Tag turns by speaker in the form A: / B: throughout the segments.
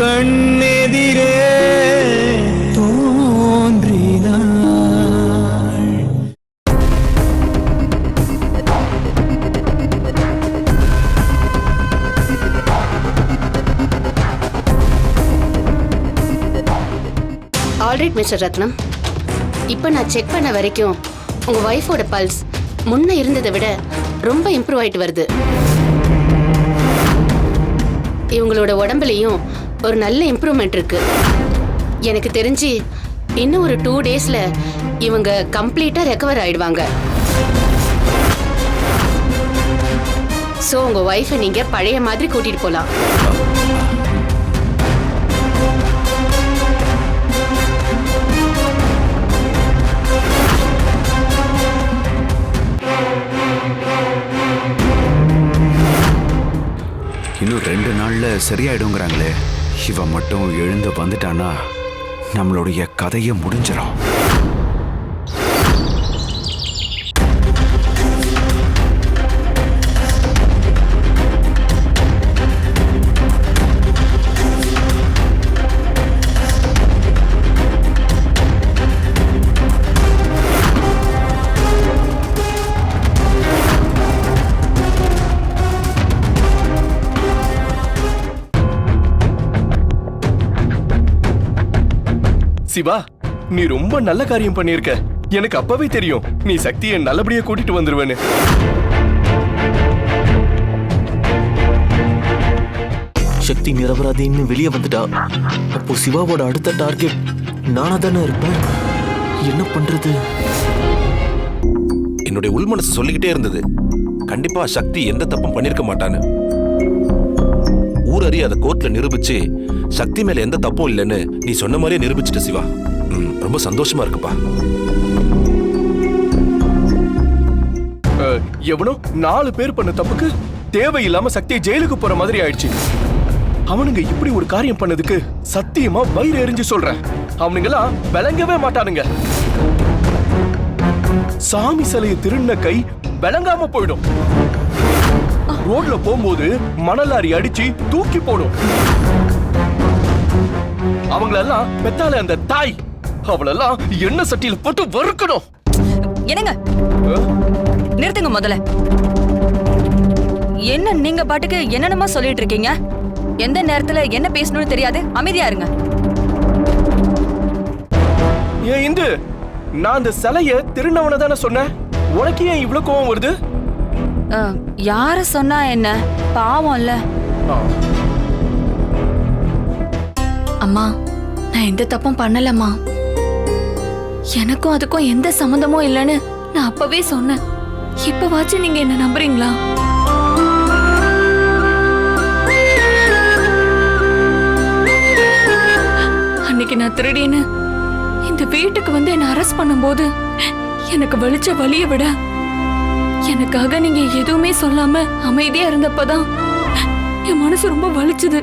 A: கண்ணெதிரே தோன்றினாள்.
B: Alright mister ரத்னம் இப்போ நான் செக் பண்ண வரைக்கும் உங்க ஒய்ஃபோட பல்ஸ் முன்ன இருந்ததை விட ரொம்ப இம்ப்ரூவ் ஆயிட்டு வருது. இவங்களோட உடம்புலையும் ஒரு நல்ல இம்ப்ரூவ்மெண்ட் இருக்கு. எனக்கு தெரிஞ்சு இன்னும் ஒரு டூ டேஸ்ல இவங்க கம்ப்ளீட்டா ரெக்கவர் ஆயிடுவாங்க. ஸோ உங்க ஒய்ஃபை நீங்க பழைய மாதிரி கூட்டிட்டு போலாம்.
C: இன்னும் ரெண்டு நாள்ல சரியாயிடுங்கிறாங்களே. இவன் மட்டும் எழுந்து வந்துட்டானா நம்மளுடைய கதையை முடிஞ்சிடும்
D: சிவா நீ ரொம்ப நல்ல காரியம் பண்ணியிருக்க. எனக்கு அப்பவே தெரியும் நீ சக்தியை நல்லபடியா கூட்டிட்டு வந்துருவேன்னு.
E: சக்தி நிரபராதின்னு வெளியே வந்துட்டா. அப்போ சிவாவோட அடுத்த டார்கெட் நானா தானே இருப்பேன்? என்ன பண்றது?
F: என்னுடைய உள்மனசு சொல்லிக்கிட்டே இருந்தது. கண்டிப்பா சக்தி எந்த தப்பும் பண்ணிருக்க மாட்டான்னு. ஊரறி அதை கோர்ட்ல நிரூபிச்சு சக்தி மேல எந்த தப்பும் இல்லைன்னு நீ சொன்ன மாதிரியே நிரூபிச்சிட்ட சிவா. ரொம்ப சந்தோஷமா இருக்குப்பா.
D: எவனோ நாலு பேர் பண்ண தப்புக்கு தேவையில்லாம சக்தியை ஜெயிலுக்கு போற மாதிரி ஆயிடுச்சு. அவனுங்க இப்படி ஒரு காரியம் பண்ணதுக்கு சத்தியமா வயிறு எரிஞ்சு சொல்றேன் அவனுங்கெல்லாம் விளங்கவே மாட்டானுங்க. சாமி சிலையை திருண்ண கை விளங்காம போயிடும். ரோட்ல போகும்போது மணலாரி அடிச்சு தூக்கி போடும். அவங்களெல்லாம் பெத்தால அந்த தாய். அவளெல்லாம் எண்ணெய் சட்டியில போட்டு வறுக்கணும்.
G: என்னங்க? நிறுத்துங்க முதல்ல. என்ன நீங்க பாட்டுக்கு என்னென்னமா சொல்லிட்டு இருக்கீங்க எந்த நேரத்துல என்ன பேசணும்னு தெரியாது. அமைதியா இருங்க.
D: ஏன் இந்து நான் அந்த சிலைய திருநவன தானே சொன்னேன்? உனக்கு ஏன் இவ்வளவு கோவம் வருது?
G: யார சொன்னா என்ன? பாவம்ல.
H: அம்மா நான் எந்த தப்பும் பண்ணலம்மா. எனக்கும் அதுக்கும் எந்த சம்மந்தமும் இல்லைன்னு நான் அப்பவே சொன்னேன். இப்பவாச்சும் நீங்க என்ன நம்புறீங்களா? அன்னைக்கு நான் திருடின்னு இந்த வீட்டுக்கு வந்து என்ன அரெஸ்ட் பண்ணும்போது எனக்கு வலிச்ச வலிய விட எனக்காக நீங்க எதுவுமே சொல்லாம அமைதியா இருந்தப்பதான் என் மனசு ரொம்ப வலிச்சுது.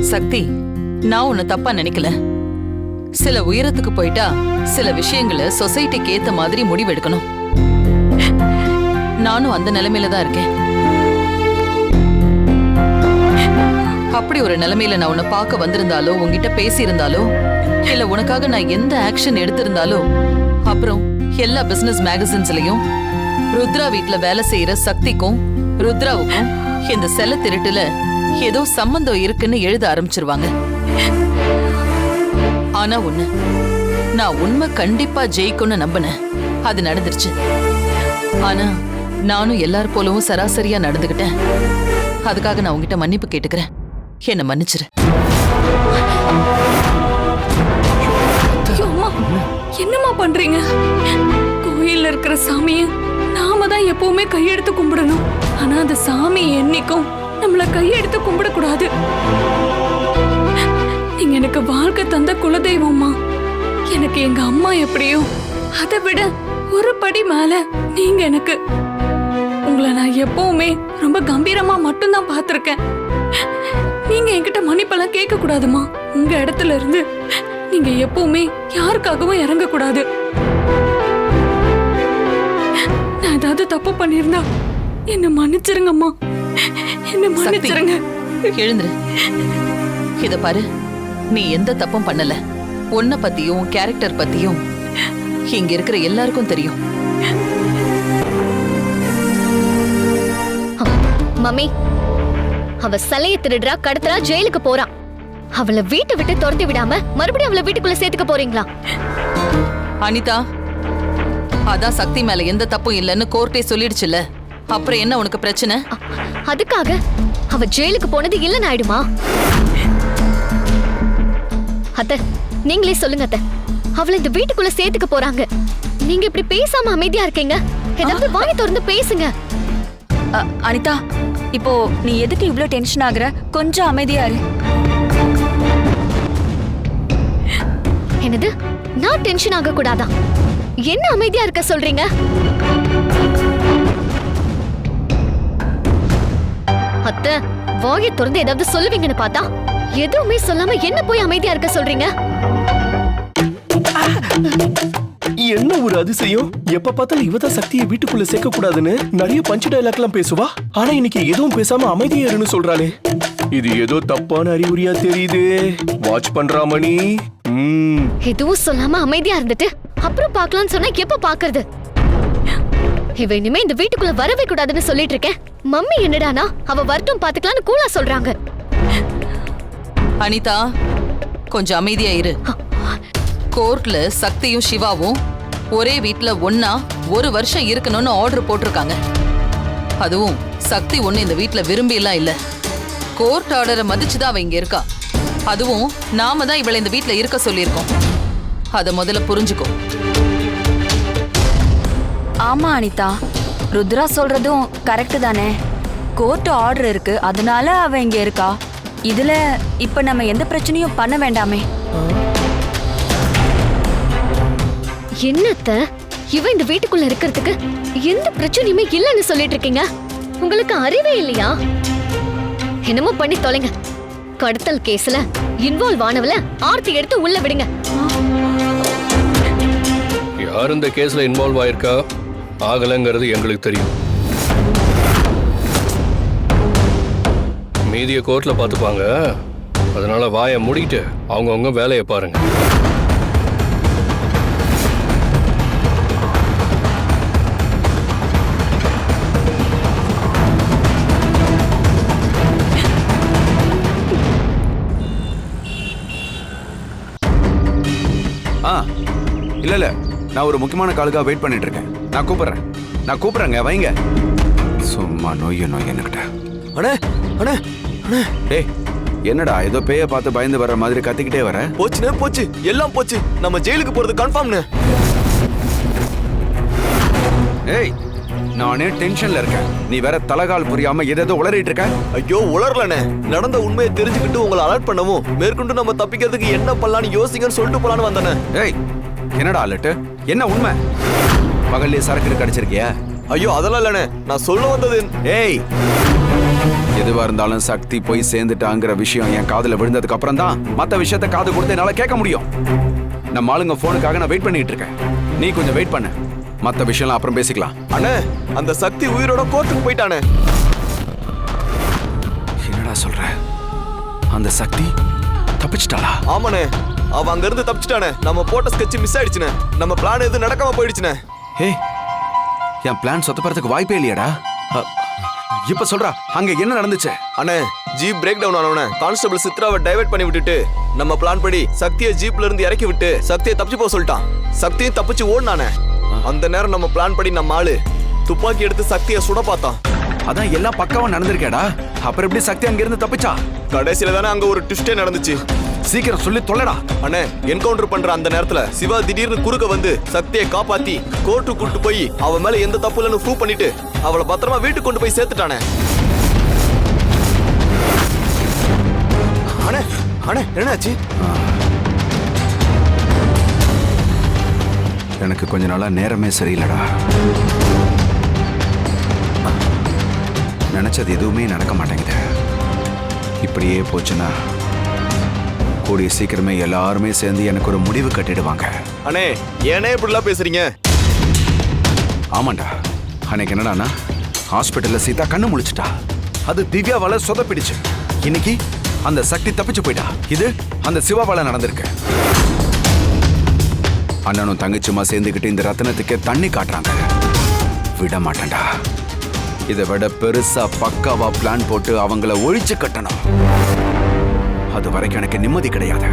I: சக்தி நான் உன்னை தப்பா நினைக்கல. சில உயரத்துக்கு போயிட்டா சில விஷயங்களை சொசைட்டிக்கு ஏத்த மாதிரி முடிவெடுக்கணும். நானும் அந்த நிலைமையில தான் இருக்கேன். அப்படி ஒரு நிலைமையில நான் உன்னை பார்க்க வந்திருந்தாலோ உன்கிட்ட பேசியிருந்தாலோ இல்ல உனக்காக நான் எந்த ஆக்ஷன் எடுத்திருந்தாலோ அப்புறம் எல்லா பிசினஸ் மேகசின்ஸ்லயும் ருத்ரா வீட்ல வேலை செய்யற சக்திக்கும் ருத்ராவுக்கும் இந்த செல திருட்டுல ஏதோ சம்பந்தம் இருக்குன்னு எழுத ஆரம்பிச்சிருவாங்க. ஆனா ஒண்ணு நான் உண்மை கண்டிப்பா ஜெயிக்கும்னு நம்பினேன். அது நடந்துருச்சு. ஆனா நானும் எல்லார் போலவும் சராசரியா நடந்துகிட்டேன். அதுக்காக நான் உங்ககிட்ட மன்னிப்பு கேட்டுக்கிறேன். என்ன மன்னிச்சிரு.
H: என்னம்மா பண்றீங்க? கோயில்ல இருக்கிற சாமிய நாம தான் எப்பவுமே கையெடுத்து கும்பிடணும். ஆனா அந்த சாமி என்னைக்கும் நம்மள கையெடுத்து கும்பிடக்கூடாது. நீங்க எனக்கு வாழ்க்கை தந்த குலதெய்வம்மா. எனக்கு எங்க அம்மா எப்படியோ அதை விட ஒரு படி மேல நீங்க எனக்கு உங்களை நான் எப்பவுமே ரொம்ப கம்பீரமா மட்டும்தான் பார்த்திருக்கேன். நீங்க என்கிட்ட மன்னிப்பெல்லாம் கேட்க கூடாதுமா உங்க இடத்துல இருந்து நீங்க எப்பவுமே யாருக்காகவும் இறங்க கூடாது நான் ஏதாவது தப்பு பண்ணியிருந்தா என்ன மன்னிச்சிருங்கம்மா. என்ன மன்னிச்சிருங்க.
I: எழுந்துரு. இத பாரு. நீ எந்த தப்பும் பண்ணல. உன்னை பத்தியும் கேரக்டர் பத்தியும் இங்க இருக்கிற எல்லாருக்கும் தெரியும்.
A: மம்மி அவ சிலைய திருடுறா கடத்துறா ஜெயிலுக்கு போறான் அவளை வீட்டை விட்டு துரத்தி விடாம மறுபடியும் அவளை வீட்டுக்குள்ள சேர்த்துக்க போறீங்களா?
I: அனிதா அதான் சக்தி மேல எந்த தப்பும் இல்லைன்னு கோர்ட்டே சொல்லிடுச்சுல அப்புறம் என்ன உனக்கு பிரச்சனை?
A: அதுக்காக அவ ஜெயிலுக்கு போனது இல்லைன்னு ஆயிடுமா? அத்த நீங்களே சொல்லுங்க அத்த. அவளை இந்த வீட்டுக்குள்ள சேர்த்துக்க போறாங்க. நீங்க இப்படி பேசாம அமைதியா இருக்கீங்க. ஏதாவது வாய் திறந்து பேசுங்க.
G: அனிதா இப்போ நீ எதுக்கு இவ்ளோ டென்ஷன் ஆகுற? கொஞ்சம் அமைதியா இரு.
A: என்னது? நான் டென்ஷன் ஆக கூடாதா என்ன அமைதியா இருக்க சொல்றீங்க? அத்தை வாயை திறந்து ஏதாவது சொல்லுவீங்கன்னு பார்த்தா எதுவுமே சொல்லாம என்ன போய் அமைதியா இருக்க சொல்றீங்க?
D: என்ன ஒரு அதிசயம்? எப்ப பார்த்தாலும் இவ தான் சக்தியை வீட்டுக்குள்ள சேர்க்க கூடாதுன்னு நிறைய பஞ்சு டைலாக் எல்லாம் பேசுவா? ஆனா இன்னைக்கு எதுவும் பேசாம அமைதியா இருன்னு சொல்றாளே. இது ஏதோ தப்பான அறிகுறியா தெரியுது. வாட்ச் பண்றா மணி. ம்.
A: எதுவும் சொல்லாம அமைதியா இருந்துட்டு அப்புறம் பார்க்கலாம்னு சொன்னா எப்ப பாக்குறது இவ இனிமே இந்த வீட்டுக்குள்ள வரவே கூடாதுன்னு சொல்லிட்டு இருக்கேன். மம்மி என்னடானா? அவ வரட்டும் பாத்துக்கலாம்னு கூலா சொல்றாங்க.
I: அனிதா கொஞ்சம் அமைதியா இரு. கோர்ட்ல சக்தியும் சிவாவும் ஒரே வீட்ல ஒன்னா ஒரு வருஷம் இருக்கணும்னு ஆர்டர் போட்டிருக்காங்க. அதுவும் சக்தி ஒண்ணு இந்த வீட்ல விரும்பி எல்லாம் இல்ல கோர்ட் ஆர்டரை மதிச்சுதான் அவ இங்க இருக்கா. அதுவும் நாம தான் இவளை இந்த வீட்ல இருக்க சொல்லியிருக்கோம். அத முதல்ல புரிஞ்சுக்கோ.
G: ஆமா அனிதா. ருத்ரா சொல்றதும் கரெக்ட் தானே. கோர்ட் ஆர்டர் இருக்கு அதனால அவ இங்க இருக்கா. இதுல இப்ப நம்ம எந்த பிரச்சனையும் பண்ண வேண்டாமே.
A: என்னத்த? இவ இந்த வீட்டுக்குள்ள இருக்கிறதுக்கு எந்த பிரச்சனையுமே இல்லைன்னு சொல்லிட்டு இருக்கீங்க? உங்களுக்கு அறிவே இல்லையா? என்னமோ பண்ணி தொலைங்க. கடத்தல் கேஸ்ல இன்வால்வ் ஆனவள ஆர்த்தி எடுத்து உள்ள விடுங்க.
J: யார் இந்த கேஸ்ல இன்வால்வ் ஆயிருக்கா? ஆகலைங்கிறது எங்களுக்கு தெரியும். மீதிய கோர்ட்ல பார்த்துப்பாங்க. அதனால வாயை மூடிட்டு அவங்கவுங்க வேலையை பாருங்க.
C: ஆ இல்ல இல்ல. நான் ஒரு முக்கியமான காலுக்காக வெயிட் பண்ணிட்டு இருக்கேன் நான் கூப்பிடுறேன். நான் கூப்பிடுறேங்க வைங்க. சும்மா நொய்ய நொய்ய என்கிட்ட
E: அண்ணே அண்ணே அண்ணே.
C: டேய் என்னடா ஏதோ பேய பார்த்து பயந்து வர்ற மாதிரி கத்திக்கிட்டே வர?
E: போச்சுண்ணே போச்சு. எல்லாம் போச்சு. நம்ம ஜெயிலுக்கு போறது கன்ஃபார்ம்ண்ணே
C: ஏய் நானே டென்ஷன்ல இருக்கேன். நீ வேற தலகால் புரியாம எதேதோ உளறிட்டு இருக்க?
E: ஐயோ உளரலண்ணே நடந்த உண்மையை தெரிஞ்சுக்கிட்டு உங்களை அலர்ட் பண்ணவும் மேற்கொண்டு நம்ம தப்பிக்கிறதுக்கு என்ன பண்ணலாம்னு யோசிங்கன்னு சொல்லிட்டு போலான்னு வந்தானே
C: ஏய் என்னடா அலட்டு என்ன உண்மை? பகல்லே சரக்கு கடிச்சிருக்கியா?
E: ஐயோ அதெல்லாம் இல்லண்ணே. நான் சொல்ல வந்தது
C: ஏய்! எதுவா இருந்தாலும் சக்தி போய் சேர்ந்துட்டாங்கிற விஷயம் என் காதுல விழுந்ததுக்கு அப்புறம் தான் மத்த விஷயத்த காது கொடுத்து என்னால கேட்க முடியும். நம்ம ஆளுங்க போனுக்காக நான் வெயிட் பண்ணிட்டு இருக்கேன். நீ கொஞ்சம் வெயிட் பண்ணு. மத்த விஷயம்லாம் அப்புறம் பேசிக்கலாம்.
E: அண்ணே அந்த சக்தி உயிரோட கோர்ட்டுக்கு போயிட்டானே.
C: என்னடா சொல்ற? அந்த சக்தி தப்பிச்சிட்டாளா?
E: ஆமாண்ணே அவ அங்க இருந்து தப்பிச்சிட்டானே. நம்ம போட்ட ஸ்கெட்ச் மிஸ் ஆயிடுச்சுண்ணே. நம்ம பிளான் எதுவும் நடக்காம போயிடுச்சுண்ணே.
C: ஏய் என் பிளான் சொத்தப்படுறதுக்கு வாய்ப்பே இல்லையாடா. இப்ப சொல்றா அங்க என்ன நடந்துச்சு?
E: அண்ணே ஜீப் பிரேக் டவுன் ஆனவனே கான்ஸ்டபிள் சித்ராவை டைவர்ட் பண்ணி விட்டுட்டு நம்ம பிளான் படி சக்தியை ஜீப்ல இருந்து இறக்கி விட்டு சக்தியை தப்பிச்சு போக சொல்லிட்டான். சக்தியும் தப்பிச்சு ஓடினானே. அந்த நேரம் நம்ம பிளான் படி நம்ம ஆளு துப்பாக்கி எடுத்து சக்தியை சுட பார்த்தான்.
C: அதான் எல்லாம் பக்காவா நடந்திருக்கேடா. அப்புறம் எப்படி சக்தி அங்க இருந்து தப்பிச்சா?
E: கடைசியில தானே அங்க ஒரு ட்விஸ்டே நடந்துச்சு.
C: சீக்கிரம் சொல்லி தொலைடா
E: அண்ணே என்கவுண்டர் பண்ற அந்த நேரத்துல சிவா திடீர்னு குறுக்க வந்து சக்தியை காப்பாத்தி கோர்ட்டு கூட்டு போய் அவ மேல எந்த தப்பு இல்லைன்னு ப்ரூவ் பண்ணிட்டு அவளை பத்திரமா வீட்டுக்கு கொண்டு போய் சேர்த்துட்டானே. அண்ணே அண்ணே என்னாச்சு
C: எனக்கு கொஞ்ச நாளா நேரமே சரியில்லடா. நினைச்சது எதுவுமே நடக்க மாட்டேங்குது. இப்படியே போச்சுன்னா கூடிய சீக்கிரமே எல்லாருமே சேர்ந்து எனக்கு ஒரு முடிவு கட்டிடுவாங்க.
E: அண்ணே ஏனே இப்படிலாம் பேசுறீங்க?
C: ஆமாண்டா. அன்னைக்கு என்னடான்னா ஹாஸ்பிட்டல்ல சீதா கண்ணு முழிச்சிட்டா. அது திவ்யாவால சொதப்பிடுச்சு. இன்னைக்கு அந்த சக்தி தப்பிச்சு போயிட்டா. இது அந்த சிவாவால நடந்திருக்கு. அண்ணனும் தங்கச்சியுமா சேர்ந்துக்கிட்டு இந்த ரத்தனத்துக்கே தண்ணி காட்டுறாங்க. விட மாட்டேன்டா. இதை விட பெருசா பக்காவா பிளான் போட்டு அவங்கள ஒழிச்சு கட்டணும். அது வரைக்கும் எனக்கு நிம்மதி கிடையாது.